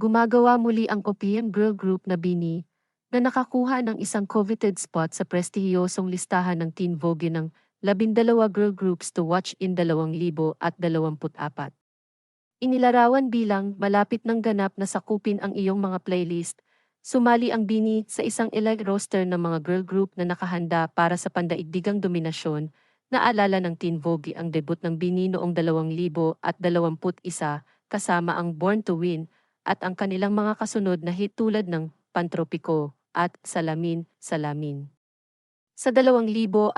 gumagawa muli ang OPM girl group na Bini, na nakakuha ng isang coveted spot sa prestihiyosong listahan ng Teen Vogue ng 12 girl groups to watch in 2024. Inilarawan bilang malapit ng ganap na sakupin ang iyong mga playlist, sumali ang Bini sa isang elite roster ng mga girl group na nakahanda para sa pandaigdigang dominasyon, naalala ng Teen Vogue ang debut ng Bini noong 2021 kasama ang Born to Win, at ang kanilang mga kasunod na hit tulad ng Pantropiko at Salamin, Salamin. Sa 2024,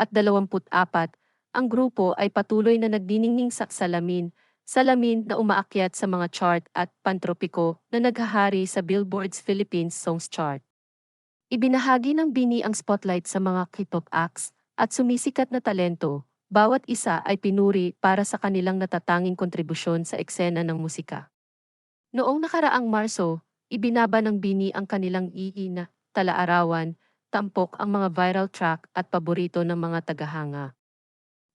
ang grupo ay patuloy na nagdiningning sa Salamin, Salamin na umaakyat sa mga chart at Pantropiko na naghahari sa Billboard's Philippines Songs Chart. Ibinahagi ng Bini ang spotlight sa mga K-pop acts at sumisikat na talento, bawat isa ay pinuri para sa kanilang natatanging kontribusyon sa eksena ng musika. Noong nakaraang Marso, ibinaba ng Bini ang kanilang ii na talaarawan, tampok ang mga viral track at paborito ng mga tagahanga.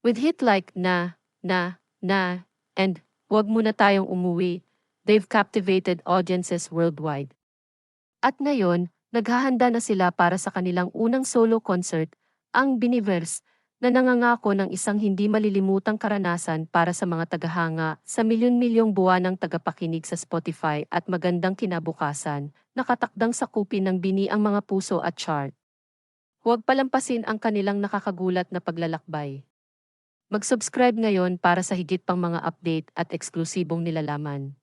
With hit like Na, Na, Na, and Wag muna tayong umuwi, they've captivated audiences worldwide. At ngayon, naghahanda na sila para sa kanilang unang solo concert, ang Biniverse, na nangangako ng isang hindi malilimutang karanasan para sa mga tagahanga sa milyon-milyong buwanang tagapakinig sa Spotify at magandang kinabukasan, nakatakdang sakupin ng bini ang mga puso at chart. Huwag palampasin ang kanilang nakakagulat na paglalakbay. Mag-subscribe ngayon para sa higit pang mga update at eksklusibong nilalaman.